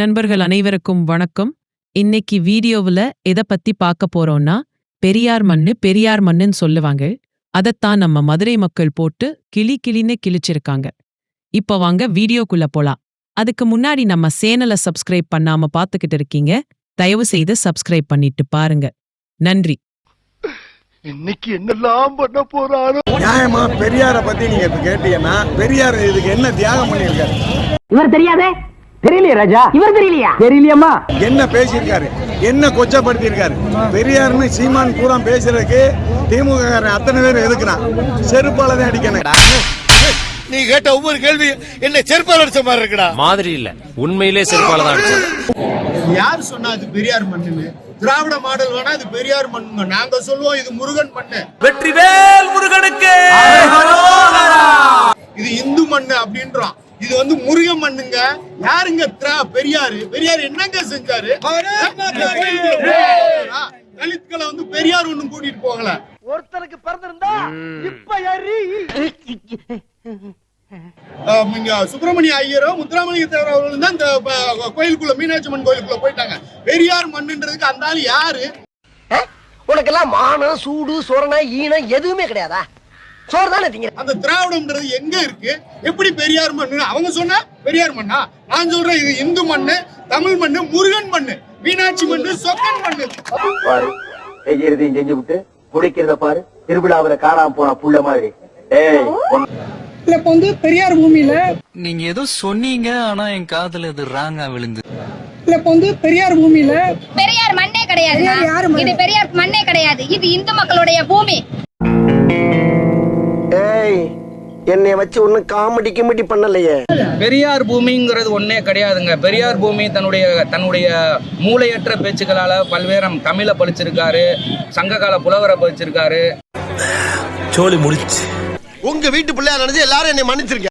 நண்பர்கள் அனைவருக்கும் வணக்கம். இன்னைக்கு வீடியோவுல எதை பத்தி பார்க்க போறோம்னா பெரியார் மண்ணு பெரியார் மண்ணுன்னு சொல்லுவாங்க. அதைத்தான் நம்ம மதுரை மக்கள் போட்டு கிளி கிளின்னு கிழிச்சிருக்காங்க. இப்போ வாங்க வீடியோக்குள்ள போலாம். அதுக்கு முன்னாடி நம்ம சேனலை சப்ஸ்கிரைப் பண்ணாம பார்த்துக்கிட்டு இருக்கீங்க தயவு செய்து சப்ஸ்கிரைப் பண்ணிட்டு பாருங்க. நன்றி. இன்னைக்கு என்னெல்லாம் பண்ண போறாரோ? நியாயமா பெரியார பத்தி நீங்க கேட்டீங்கன்னா பெரியார் இதுக்கு என்ன தியாகம் பண்ணியிருக்காரு? இவர் தெரியாதே? தெரியலையா ராஜா? இவர் தெரியலையா? தெரியலையம்மா. என்ன பேசியிருக்காரு? என்ன கொச்சப்படுத்தியிருக்காரு? பெரியார்னு சீமான் பூரா பேசுறதுக்கு திமுக அத்தனை பேர் எதுக்குறான்? செருப்பால தான் அடிக்கணும். நீ கேட்ட ஒவ்வொரு கேள்வி என்ன செருப்பால் அடிச்ச மாதிரி இருக்குடா. மாதிரி இல்ல. உண்மையிலே செருப்பால தான் அடிச்சது. யார் சொன்னா அது பெரியார் மண்ணுன்னு? திராவிட மாடல் வேணா இது பெரியார் மண்ணுங்க நாங்க சொல்லுவோம் இது முருகன் மண்ணு. வெற்றிவேல் முருகனுக்கு. இது இந்து மண்ணு அப்படின்றோம் இது வந்து முருகன் மண்ணுங்க. யாருங்க திரா- பெரியாரு. பெரியார் என்னங்க செஞ்சாரு? தலித்களை வந்து பெரியார் ஒண்ணும் கூட்டிட்டு போகல. ஒருத்தருக்கு பிறந்திருந்தா இப்ப இங்க சுப்பிரமணிய ஐயரோ முத்துராமலிங்க தேவர் அவர்கள் தான் இந்த கோயிலுக்குள்ள மீனாட்சி அம்மன் கோயிலுக்குள்ள போயிட்டாங்க. பெரியார் மண்ணுன்றதுக்கு அந்த ஆள் யாரு? உனக்கெல்லாம் மானம் சூடு சொரணை ஈனம் எதுவுமே கிடையாதா? சோறு தானே திங்க? அந்த திராவிடம்ன்றது எங்க இருக்கு? எப்படி பெரியார் மண்ணு? அவங்க சொன்னா பெரியார் மண்ணா? நான் சொல்றேன் இது இந்து மண்ணு தமிழ் மண்ணு முருகன் மண்ணு மீனாட்சி மண்ணு சொக்கன் மண்ணு. பாரு செய்யறதையும் செஞ்சு விட்டு குடிக்கிறத பாரு திருவிழாவுல காணாம போன புள்ள மாதிரி. ஏய் இல்ல இப்ப வந்து பெரியார் பூமியில நீங்க ஏதோ சொன்னீங்க ஆனா என் காதுல இது ராங்கா விழுந்து. இல்ல இப்ப வந்து பெரியார் பூமியில பெரியார் மண்ணே கிடையாது? இது பெரியார் மண்ணே கிடையாது. இது இந்து மக்களுடைய பூமி. என்னை வச்சு ஒன்னும் காமெடி கிமெடி பண்ணலையே. பெரியார் பூமிங்கிறது ஒண்ணே கிடையாதுங்க. பெரியார் பூமி தன்னுடைய தன்னுடைய மூளையற்ற பேச்சுக்களால பல்வேறு தமிழை படிச்சிருக்காரு சங்ககால புலவரை படிச்சிருக்காரு சோழி முடிச்சு. உங்க வீட்டு பிள்ளையா நினைச்சு எல்லாரும் என்னை மன்னிச்சிருக்க